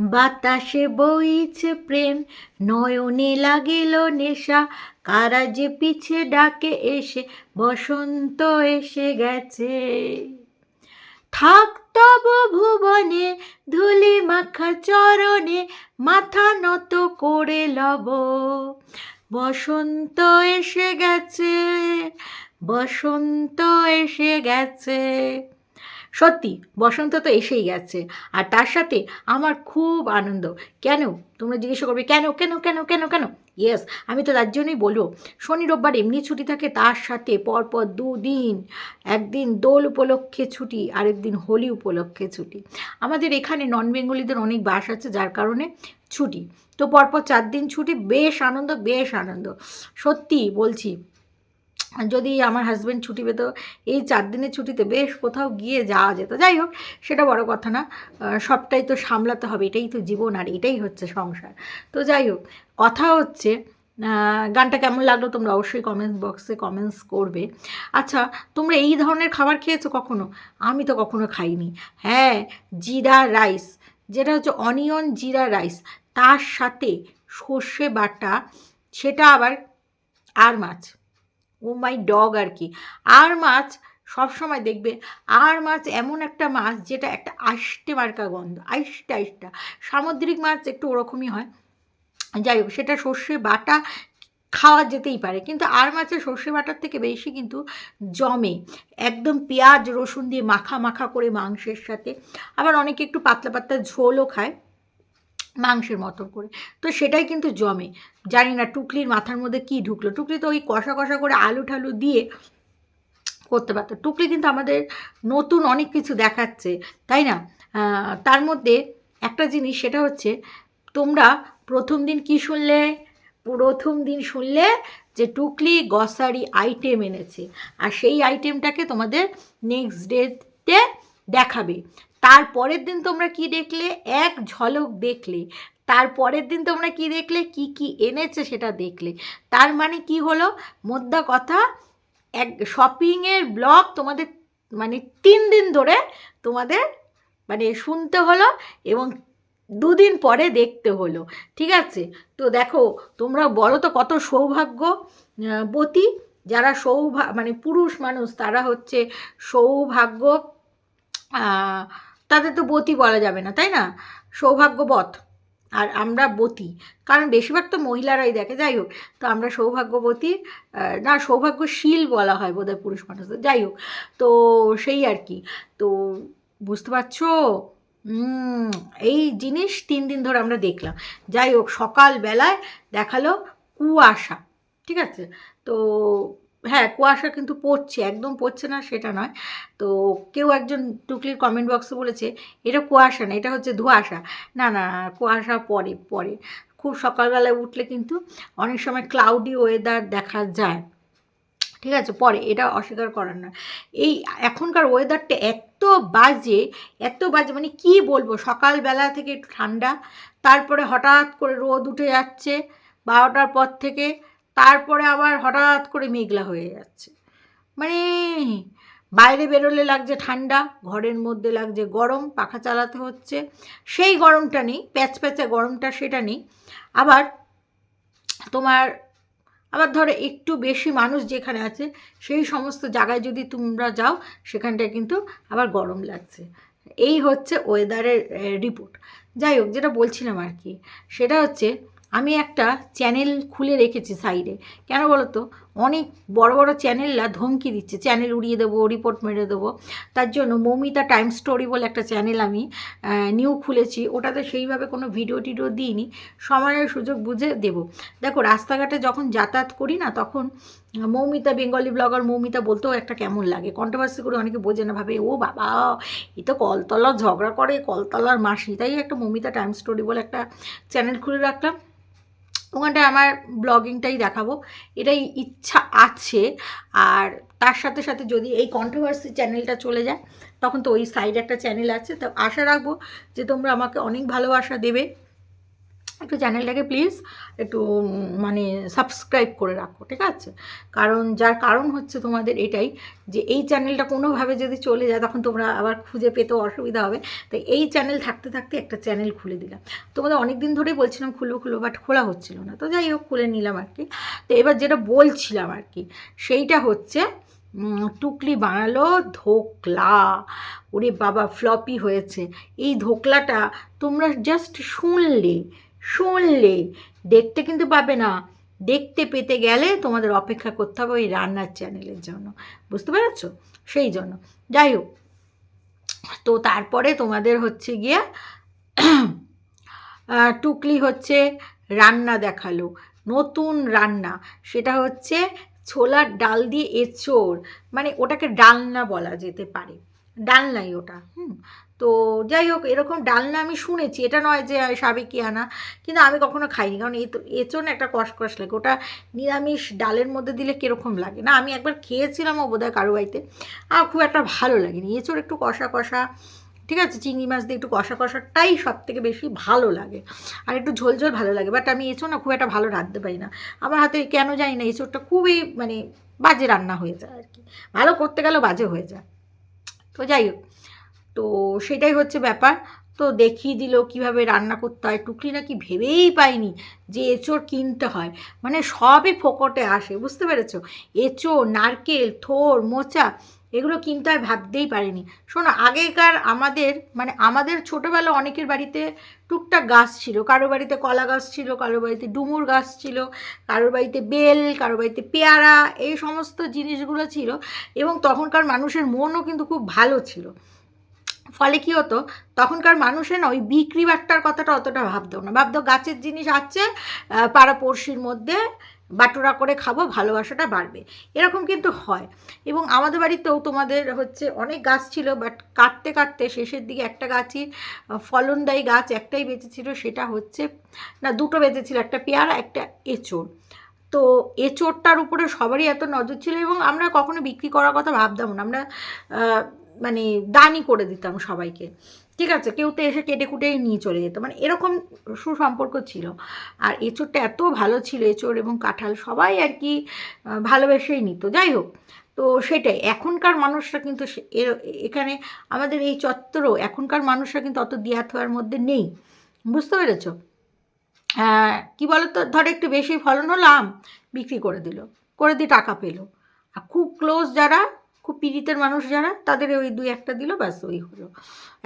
বাতাসে বইছে প্রেম, নয়নে লাগিল নেশা। কারা যে পিছে ডাকে এসে, বসন্ত এসে গেছে। থাক তব ভুবনে, ধুলি মাখা চরণে, মাথা নত করে লব। বসন্ত এসে গেছে, বসন্ত এসে গেছে। সত্যি, বসন্ত তো এসেই গেছে। আর তার সাথে আমার খুব আনন্দ। কেন? তোমরা জিজ্ঞাসা করবে, কেন কেন কেন কেন কেন? ইয়েস আমি তো তার জন্যই বলব, শনি, রোববার এমনি ছুটি থাকে, তার সাথে পরপর দুদিন, একদিন দোল উপলক্ষে ছুটি, আরেকদিন হোলি উপলক্ষে ছুটি। আমাদের এখানে নন বেঙ্গলিদের অনেক বাস আছে, যার কারণে ছুটি। তো পরপর চার দিন ছুটি, বেশ আনন্দ বেশ আনন্দ। সত্যি বলছি যদি আমার হাজব্যান্ড ছুটি পেত, এই চার দিনের ছুটিতে বেশ কোথাও গিয়ে যাওয়া যেত। যাই হোক, সেটা বড় কথা না। সবটাই তো সামলাতে হবে, এটাই তো জীবন আর এটাই হচ্ছে সংসার। তো যাই হোক, কথা হচ্ছে গানটা কেমন লাগল তোমরা অবশ্যই কমেন্টস বক্সে কমেন্টস করবে। আচ্ছা তোমরা এই ধরনের খাবার খেয়েছো কখনো? আমি তো কখনো খাইনি। হ্যাঁ জিরা রাইস, যেটা হচ্ছে অনিয়ন জিরা রাইস, তার সাথে সর্ষে বাটা, সেটা আবার আর মাছ। ও মাই ডগ আর কি। আর মাছ সব সময় দেখবে, আর মাছ এমন একটা মাছ যেটা একটা আষ্টে মার্কা গন্ধ আইসটা আইসটা সামুদ্রিক মাছ একটু ওরকমই হয়। যাই হোক, সেটা সর্ষে বাটা খাওয়া যেতেই পারে, কিন্তু আর মাছের সর্ষে বাটার থেকে বেশি কিন্তু জমে। একদম পেঁয়াজ, রসুন দিয়ে মাখা মাখা করে মাংসের সাথে। আবার অনেকে একটু পাতলা পাতলা ঝোলও খায়। মাংসের মতো করে। তো সেটাই কিন্তু জমে। জানি না টুকলির মাথার মধ্যে কি ঢুকলো। টুকলি তো ওই কষা কষা করে আলু ঠালু দিয়ে করতে পারতো। টুকলি কিন্তু আমাদের নতুন অনেক কিছু দেখাচ্ছে, তাই না? তার মধ্যে একটা জিনিস, সেটা হচ্ছে তোমরা প্রথম দিন কি শুনলে? প্রথম দিন শুনলে যে টুকলি গসারি আইটেম এনেছে। আর সেই আইটেমটাকে তোমাদের নেক্সট ডেতে দেখাবে। তারপরের দিন তোমরা কি দেখলে? এক ঝলক দেখলে। তারপরের দিন তোমরা কি দেখলে? কি কি এনেছে সেটা দেখলে। তার মানে কি হলো? মোদ্দা কথা, এক শপিংয়ের ব্লগ তোমাদের মানে তিন দিন ধরে তোমাদের মানে শুনতে হলো এবং দুদিন পরে দেখতে হলো। ঠিক আছে? তো দেখো, তোমরা বলো তো কত সৌভাগ্য বতী। যারা সৌভা মানে পুরুষ মানুষ, তারা হচ্ছে সৌভাগ্য তাদের তো বতী বলা যাবে না, তাই না? সৌভাগ্যবত আর আমরা বতী। কারণ বেশিরভাগ তো মহিলারাই দেখে, যাই হোক। তো আমরা সৌভাগ্যবতী না, সৌভাগ্যশীল বলা হয় বোধহয় পুরুষ মানুষদের। যাই হোক, তো সেই আর কি। তো বুঝতে পারছ? এই জিনিস তিন দিন ধরে আমরা দেখলাম। যাই হোক, সকালবেলায় দেখাল কুয়াশা, ঠিক আছে? তো হ্যাঁ কুয়াশা কিন্তু পড়ছে, একদম পড়ছে না সেটা নয়। তো কেউ একজন টুকলির কমেন্ট বক্সে বলেছে, এটা কুয়াশা না, এটা হচ্ছে ধোঁয়াশা। না না, কুয়াশা পরে পরে খুব সকালবেলায় উঠলে কিন্তু অনেক সময় ক্লাউডি ওয়েদার দেখা যায়। ঠিক আছে পরে এটা অস্বীকার করার না এই এখনকার ওয়েদারটা এত বাজে এত বাজে মানে কি বলব? সকালবেলা থেকে একটু ঠান্ডা, তারপরে হঠাৎ করে রোদ উঠে যাচ্ছে, বারোটার পর থেকে তারপরে আবার হঠাৎ করে মেঘলা হয়ে যাচ্ছে। মানে বাইরে বেরোলে লাগছে ঠান্ডা, ঘরের মধ্যে লাগছে গরম, পাখা চালাতে হচ্ছে। সেই গরমটা নেই, প্যাচ প্যাচে গরমটা সেটা নেই। আবার তোমার, আবার ধরো একটু বেশি মানুষ যেখানে আছে, সেই সমস্ত জায়গায় যদি তোমরা যাও, সেখানটায় কিন্তু আবার গরম লাগছে। এই হচ্ছে ওয়েদারের রিপোর্ট যাই হোক, যেটা বলছিলাম আর কি, সেটা হচ্ছে আমি একটা চ্যানেল খুলে রেখেছি সাইডে। কেন বলো তো অনেক বড় বড় চ্যানেলরা ধমকি দিচ্ছে। চ্যানেল উড়িয়ে দেবো রিপোর্ট মেরে দেবো। তার জন্য মৌমিতা টাইম স্টোরি বলে একটা চ্যানেল আমি নিউ খুলেছি। ওটাতে সেইভাবে কোনো ভিডিও টিডিও দিইনি। সময়ের সুযোগ বুঝে দেব। দেখো, রাস্তাঘাটে যখন যাতায়াত করি না, তখন মৌমিতা বেঙ্গলি ব্লগার মৌমিতা বলতেও একটা কেমন লাগে। কন্ট্রোভার্সি করে অনেকে বোঝে না, ভাবে, ও বাবা, এ তো কলতলা ঝগড়া করে, কলতলার মাসি। তাই একটা মৌমিতা টাইম স্টোরি বলে একটা চ্যানেল খুলে রাখলাম। ওখানটায় আমার ব্লগিংটাই দেখাবো। এটাই ইচ্ছা আছে। আর তার সাথে সাথে যদি এই কন্ট্রোভার্সি চ্যানেলটা চলে যায়, তখন তো ওই সাইড একটা চ্যানেল আছে। তো আশা রাখব যে তোমরা আমাকে অনেক ভালোবাসা দেবে। একটু চ্যানেলটাকে প্লিজ একটু মানে সাবস্ক্রাইব করে রাখো, ঠিক আছে? কারণ, যার কারণ হচ্ছে তোমাদের এটাই যে, এই চ্যানেলটা কোনোভাবে যদি চলে যায়, তখন তোমরা আবার খুঁজে পেতেও অসুবিধা হবে। তাই এই চ্যানেল থাকতে থাকতে একটা চ্যানেল খুলে দিলাম। তোমাদের অনেক দিন ধরেই বলছিলাম খুলবো খুলবো বাট খোলা হচ্ছিল না। তো যাই হোক, খুলে নিলাম আর কি। তো এবার যেটা বলছিলাম আর কি, সেইটা হচ্ছে টুকলি বানালো ধোকলা। ওরে বাবা ফ্লপি হয়েছে। এই ধোকলাটা তোমরা জাস্ট শুনলে শুনলে, দেখতে কিন্তু পাবে না। দেখতে পেতে গেলে তোমাদের অপেক্ষা করতে হবে ওই রান্নার চ্যানেলের জন্য। বুঝতে পেরেছ? সেই জন্য। যাই হোক, তো তারপরে তোমাদের হচ্ছে গিয়ে টুকলি হচ্ছে রান্না দেখাল। নতুন রান্না। সেটা হচ্ছে ছোলার ডাল দিয়ে এঁচোড়। মানে ওটাকে ডালনা বলা যেতে পারে। ডালনাই ওটা, হুম। তো যাই হোক, এরকম ডালনা আমি শুনেছি। এটা নয় যে সাবেকি আনা কিন্তু আমি কখনো খাইনি। কারণ এ তো এঁচোড় না একটা কষকষ লাগে। ওটা নিরামিষ ডালের মধ্যে দিলে কীরকম লাগে? না, আমি একবার খেয়েছিলাম খেয়েছিলামও বোধহয় কারও বাড়িতে। আর খুব একটা ভালো লাগেনি। এঁচোড় একটু কষা কষা, ঠিক আছে? চিংড়ি মাছ দিয়ে একটু কষা কষাটাই সব থেকে বেশি ভালো লাগে। আর একটু ঝোল ঝোল ভালো লাগে। বাট আমি এঁচোড় না খুব একটা ভালো রাঁধতে পারি না। আমার হাতে কেন জানি না, এঁচোড়টা খুবই মানে বাজে রান্না হয়ে যায় আর কি। ভালো করতে গেলেও বাজে হয়ে যায়। তো যাই হোক, তো সেটাই হচ্ছে ব্যাপার। তো দেখিয়ে দিল কীভাবে রান্না করতে হয়। টুকলি নাকি ভেবেই পাইনি যে এঁচোড় কিনতে হয়। মানে সবই ফোকটে আসে, বুঝতে পেরেছ? এঁচোড়, নারকেল, থোর, মোচা এগুলো কিন্তু হয় ভাবতেই পারিনি। শোনো, আগেকার আমাদের মানে আমাদের ছোটোবেলা অনেকের বাড়িতে টুকটাক গাছ ছিল। কারও বাড়িতে কলা গাছ ছিল, কারও বাড়িতে ডুমুর গাছ ছিল কারোর বাড়িতে বেল, কারও বাড়িতে পেয়ারা, এই সমস্ত জিনিসগুলো ছিল এবং তখনকার মানুষের মনও কিন্তু খুব ভালো ছিল। ফলে কী হতো, তখনকার মানুষের না ওই বিক্রি বাট্টার কথাটা অতটা ভাবতো না। ভাবতো গাছের জিনিস আছে পাড়া পড়শির মধ্যে বাটুরা করে খাব, ভালোবাসাটা বাড়বে। এরকম কিন্তু হয়। এবং আমাদের বাড়িতেও তোমাদের হচ্ছে অনেক গাছ ছিল বাট কাটতে কাটতে শেষের দিকে একটা গাছই ফলনদায়ী গাছ একটাই বেঁচেছিল, সেটা হচ্ছে, না, দুটো বেঁচেছিল, একটা পেয়ারা, একটা এঁচোড়। তো এঁচোড়টার উপরে সবারই এত নজর ছিল এবং আমরা কখনো বিক্রি করার কথা ভাবতাম না। আমরা মানে দানই করে দিতাম সবাইকে। ঠিক আছে, কেউ তো এসে কেটে কুটেই নিয়ে চলে যেত। মানে এরকম সুসম্পর্ক ছিল। আর এঁচোড়টা এত ভালো ছিল, এঁচোড় এবং কাঁঠাল সবাই আর কি ভালোবেসেই নিত। যাই হোক, তো সেটাই। এখনকার মানুষরা কিন্তু এখানে আমাদের এই চত্বরও এখনকার মানুষরা কিন্তু অত দিয়া থোয়ার মধ্যে নেই। বুঝতে পেরেছ? কী বলো তো ধরো একটু বেশি ফলন হলো, আম বিক্রি করে দিল, করে দিয়ে টাকা পেল। আর খুব ক্লোজ যারা খুব পীড়িতের মানুষ যারা, তাদের ওই দুই একটা দিল, ব্যাস ওই হলো।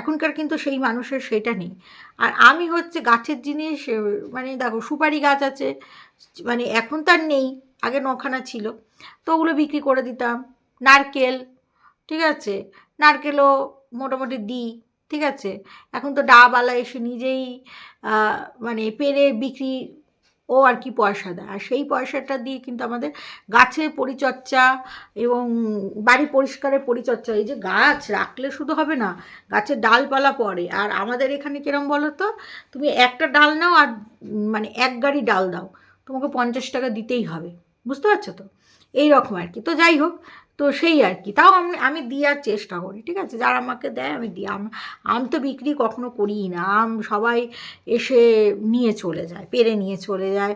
এখনকার কিন্তু সেই মানুষের সেটা নেই। আর আমি হচ্ছে গাছের জিনিস মানে দেখো সুপারি গাছ আছে মানে এখন তার নেই, আগে নখানা ছিল। তো ওগুলো বিক্রি করে দিতাম। নারকেল, ঠিক আছে? নারকেলও মোটামুটি দিই, ঠিক আছে? এখন তো ডাবওয়ালা এসে নিজেই মানে পেরে বিক্রি ও আর কি পয়সা দেয়। আর সেই পয়সাটা দিয়ে কিন্তু আমাদের গাছের পরিচর্যা এবং বাড়ি পরিষ্কারের পরিচর্যা, এই যে গাছ রাখলে শুধু হবে না গাছের ডালপালা পড়ে। আর আমাদের এখানে কিরম বলো তো তুমি একটা ডাল নাও আর মানে এক গাড়ি ডাল দাও। তোমাকে পঞ্চাশ টাকা দিতেই হবে। বুঝতে পারছ তো? এই রকম আর কি। তো যাই হোক তো সেই আর কি। তাও আমি আমি দেওয়ার চেষ্টা করি, ঠিক আছে? যারা আমাকে দেয় আমি দিই। আম আম তো বিক্রি কখনো করিই না। আম সবাই এসে নিয়ে চলে যায়, পেরে নিয়ে চলে যায়।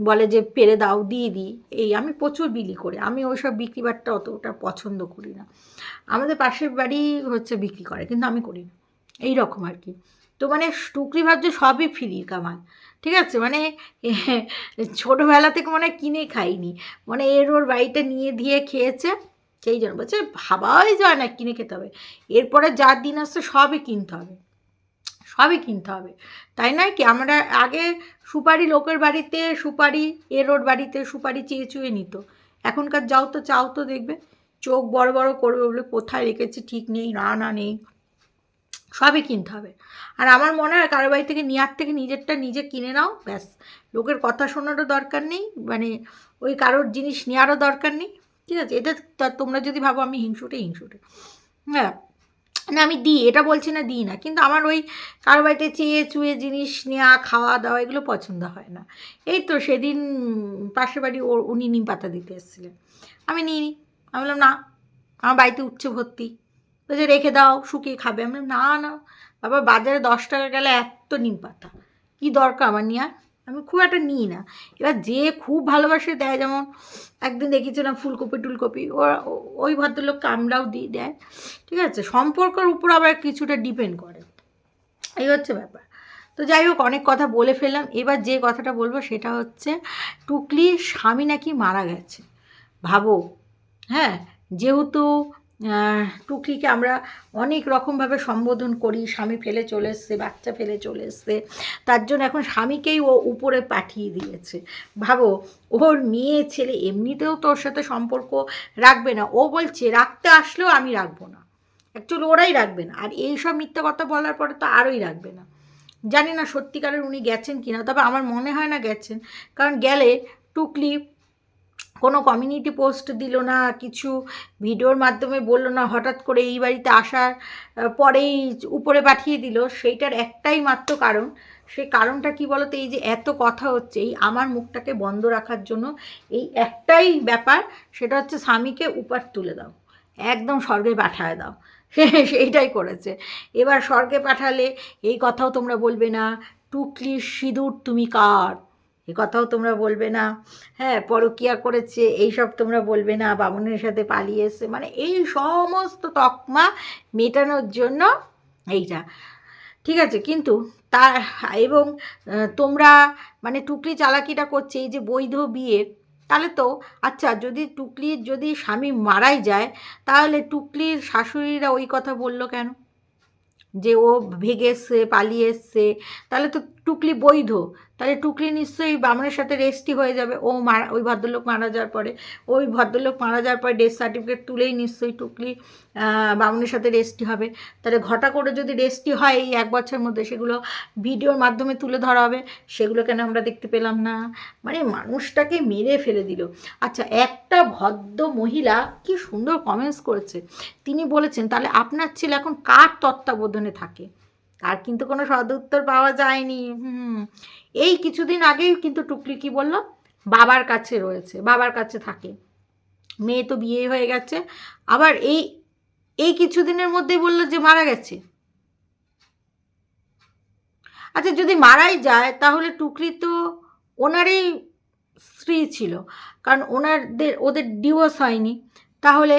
বলে যে, পেরে দাও, দিয়ে দিই। এই আমি প্রচুর বিলি করি। আমি ওইসব বিক্রি বাট্টা অতটা পছন্দ করি না। আমাদের পাশের বাড়ি হচ্ছে বিক্রি করে, কিন্তু আমি করি না। এই রকম আর কি। তো মানে টুকরি ভাবছে সবই ফ্রির কামাল ঠিক আছে? মানে ছোটোবেলা থেকে মানে কিনে খাইনি। মানে এর ওর বাড়িটা নিয়ে দিয়ে খেয়েছে। সেই জন্য বলছে, ভাবাই যায় না, কিনে খেতে হবে। এরপরে যার দিন আসছে, সবই কিনতে হবে। সবই কিনতে হবে। তাই নয় কি, আমরা আগে সুপারি লোকের বাড়িতে সুপারি এর ওর বাড়িতে সুপারি চেয়ে চুয়ে নিত। এখনকার যাও তো, চাও তো দেখবে। চোখ বড় বড় করবে বলে কোথায় রেখেছে, ঠিক নেই, না না নেই। সবই কিনতে হবে। আর আমার মনে হয় কারও বাড়ি থেকে নেওয়ার থেকে নিজেরটা নিজে কিনে নাও, ব্যাস। লোকের কথা শোনারও দরকার নেই মানে ওই কারোর জিনিস নেওয়ারও দরকার নেই। ঠিক আছে? এটা তোমরা যদি ভাবো আমি হিংসুটে হিংসুটে। হ্যাঁ। না, আমি দিই, এটা বলছি না দিই না। কিন্তু আমার ওই কারও বাড়িতে চেয়ে চুয়ে জিনিস নেওয়া খাওয়া দাওয়া এগুলো পছন্দ হয় না। এই তো সেদিন পাশের বাড়ি ও, উনি নিম পাতা দিতে এসেছিলেন। আমি নিই নি। আমি বললাম, না, আমার বাড়িতে উচ্ছে ভর্তি। বলছে, রেখে দাও, শুকিয়ে খাবে। আমি না না, বাবা, বাজারে দশ টাকা গেলে এত নিম পাতা। কী দরকার আমার নিয়ে? আমি খুব একটা নিই না। এবার যে খুব ভালোবাসে দেয়, যেমন একদিন দেখেছিলাম ফুলকপি টুলকপি ও- ওই ভদ্রলোক কামড়াও দিয়ে দেয়, ঠিক আছে? সম্পর্কের উপর আবার কিছুটা ডিপেন্ড করে। এই হচ্ছে ব্যাপার। তো যাই হোক, অনেক কথা বলে ফেললাম। এবার যে কথাটা বলব সেটা হচ্ছে টুকলির স্বামী নাকি মারা গেছে। ভাবো হ্যাঁ? যেহেতু টুকলিকে আমরা অনেক রকমভাবে সম্বোধন করি। স্বামী ফেলে চলে এসছে, বাচ্চা ফেলে চলে এসছে। তার জন্য এখন স্বামীকেই ও উপরে পাঠিয়ে দিয়েছে। ভাবো, ওর মেয়ে, ছেলে এমনিতেও তোর সাথে সম্পর্ক রাখবে না। ও বলছে, রাখতে আসলেও আমি রাখব না। অ্যাকচুয়ালি ওরাই রাখবে না। আর এই সব মিথ্যা কথা বলার পরে তো আরোই রাখবে না। জানি না সত্যিকারের উনি গেছেন কি না তবে আমার মনে হয় না গেছেন। কারণ গেলে টুকলি কোনো কমিউনিটি পোস্ট দিল না, কিছু ভিডিওর মাধ্যমে বলল না, হঠাৎ করে এই বাড়িতে আসার পরেই উপরে পাঠিয়ে দিল, সেইটার একটাই মাত্র কারণ। সেই কারণটা কি বলতো, এই যে এত কথা হচ্ছে, এই আমার মুখটাকে বন্ধ রাখার জন্য এই একটাই ব্যাপার, সেটা হচ্ছে স্বামীকে উপার তুলে দাও, একদম স্বর্গে পাঠায় দাও। সেইটাই করেছে। এবার স্বর্গে পাঠালে এই কথাও তোমরা বলবে না টুকলির সিঁদুর তুমি কার? এ কথাও তোমরা বলবে না। হ্যাঁ পরকিয়া করেছে, এইসব তোমরা বলবে না। বামুনের সাথে পালিয়ে এসছে। মানে এই সমস্ত তকমা মেটানোর জন্য এইটা। ঠিক আছে, কিন্তু তার এবং তোমরা মানে টুকলি চালাকিটা করছে, এই যে বৈধ বিয়ে, তাহলে তো আচ্ছা যদি টুকলির যদি স্বামী মারাই যায়, তাহলে টুকলির শাশুড়িরা ওই কথা বলল কেন? যে ও ভেগে এসছে, পালিয়ে এসছে, তাহলে তো টুকলি বৈধ, তাহলে টুকলি নিশ্চয়ই বামনের সাথে রেস্টি হয়ে যাবে। ও মারা, ওই ভদ্রলোক মারা যাওয়ার পরে, ওই ভদ্রলোক মারা যাওয়ার পরে ডেথ সার্টিফিকেট তুলেই নিশ্চয়ই টুকলি বামনের সাথে রেস্টি হবে। তাহলে ঘটা করে যদি রেস্টি হয় এই এক বছরের মধ্যে, সেগুলো ভিডিওর মাধ্যমে তুলে ধরা হবে। সেগুলো কেন আমরা দেখতে পেলাম না? মানে মানুষটাকে মেরে ফেলে দিল। আচ্ছা একটা ভদ্র মহিলা কি সুন্দর কমেন্টস করেছে। তিনি বলেছেন, তাহলে আপনার ছেলে এখন কার তত্ত্বাবধানে থাকে? তার কিন্তু কোনো সদুত্তর পাওয়া যায়নি, হুম। এই কিছুদিন আগেই কিন্তু টুকলি কি বলল? বাবার কাছে রয়েছে, বাবার কাছে থাকে। মেয়ে তো বিয়ে হয়ে গেছে, আবার এই এই কিছুদিনের মধ্যেই বলল যে মারা গেছে। আচ্ছা যদি মারাই যায়, তাহলে টুকলি তো ওনারই স্ত্রী ছিল, কারণ ওনারদের, ওদের ডিভোর্স হয়নি। তাহলে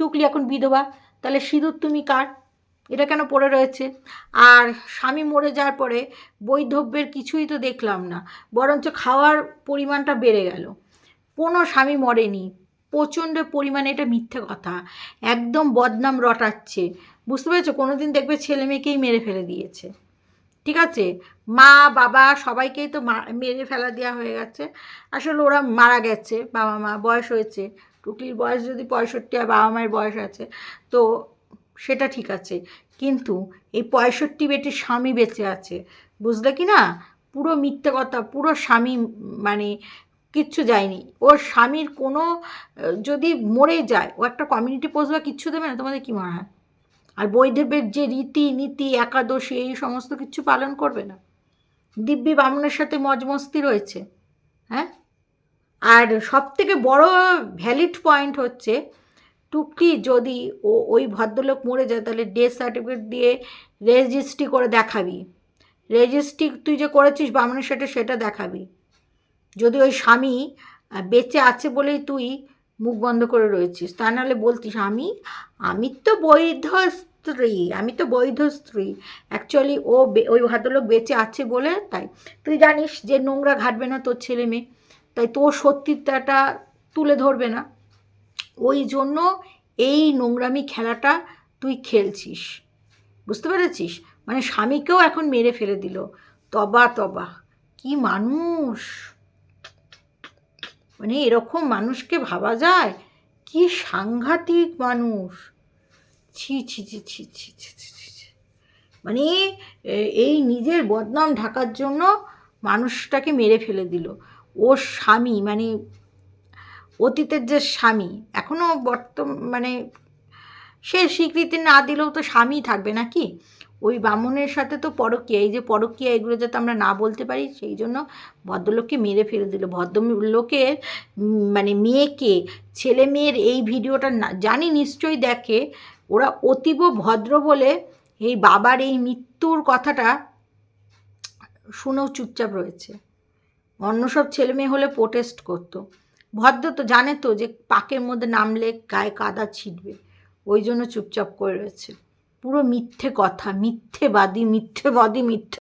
টুকলি এখন বিধবা, তাহলে সিঁদুর তুমি কার? এটা কেন পড়ে রয়েছে? আর স্বামী মরে যাওয়ার পরে বৈধব্যের কিছুই তো দেখলাম না, বরঞ্চ খাওয়ার পরিমাণটা বেড়ে গেল। কোনো স্বামী মরেনি, প্রচণ্ড পরিমাণে এটা মিথ্যে কথা, একদম বদনাম রটাচ্ছে। বুঝতে পেরেছ? কোনো দিন দেখবে ছেলে মেয়েকেই মেরে ফেলে দিয়েছে। ঠিক আছে? মা, বাবা সবাইকেই তো মেরে ফেলা দেওয়া হয়ে গেছে। আসলে ওরা মারা গেছে, বাবা মা বয়স হয়েছে। টুকলির বয়স যদি পঁয়ষট্টি আর বাবা মায়ের বয়স আছে, তো সেটা ঠিক আছে। কিন্তু এই পঁয়ষট্টি বেটির স্বামী বেঁচে আছে, বুঝলে কি না? পুরো মিথ্যে কথা, পুরো স্বামী মানে কিচ্ছু যায়নি। ওর স্বামীর কোনো, যদি মরে যায়, ও একটা কমিউনিটি পোস্ট বা কিচ্ছু দেবে না, তোমাদের কী মনে হয়? আর বৈদেবের যে রীতি নীতি, একাদশী, এই সমস্ত কিছু পালন করবে না। দিব্যি বামনের সাথে মজমস্তি রয়েছে হ্যাঁ? আর সব থেকে বড় ভ্যালিড পয়েন্ট হচ্ছে টুকলি যদি ও ওই ভদ্রলোক মরে যায়, তাহলে ডেথ সার্টিফিকেট দিয়ে রেজিস্ট্রি করে দেখাবি। রেজিস্ট্রি তুই যে করেছিস বামনের সাথে সেটা দেখাবি। যদি ওই স্বামী বেঁচে আছে বলেই তুই মুখ বন্ধ করে রয়েছিস, তা নাহলে বলতিস, আমি আমি তো বৈধ স্ত্রী, আমি তো বৈধ স্ত্রী। অ্যাকচুয়ালি ও ওই ভদ্রলোক বেঁচে আছে বলে, তাই। তুই জানিস যে নোংরা ঘাটবে না তোর ছেলে মেয়ে তাই তোর সত্যিটাটা তুলে ধরবে না। ওই জন্য এই নোংরামি খেলাটা তুই খেলছিস। বুঝতে পেরেছিস? মানে স্বামীকেও এখন মেরে ফেলে দিল। তবা তবা। কি মানুষ! মানে এরকম মানুষকে ভাবা যায়? কি সাংঘাতিক মানুষ! ছি ছি ছি ছি ছি ছি ছি ছি। মানে এই নিজের বদনাম ঢাকার জন্য মানুষটাকে মেরে ফেলে দিল। ওর স্বামী মানে অতীতের যে স্বামী এখনও বর্ত মানে সে স্বীকৃতি না দিলেও তো স্বামী থাকবে নাকি? ওই বামুনের সাথে তো পরকীয়া, এই যে পরকীয়া, এগুলো যাতে আমরা না বলতে পারি, সেই জন্য ভদ্রলোককে মেরে ফেলে দিল। ভদ্রলোকের মানে মেয়েকে, ছেলে মেয়ের এই ভিডিওটা না, জানি নিশ্চয়ই দেখে, ওরা অতীব ভদ্র বলে এই বাবার এই মৃত্যুর কথাটা শুনেও চুপচাপ রয়েছে। অন্য সব ছেলে মেয়ে হলে প্রোটেস্ট করতো। ভদ্র তো, জানে তো যে পাকের মধ্যে নামলে গায়ে কাদা ছিটবে। ওই জন্য চুপচাপ করে রয়েছে। পুরো মিথ্যে কথা মিথ্যে বাদী মিথ্যে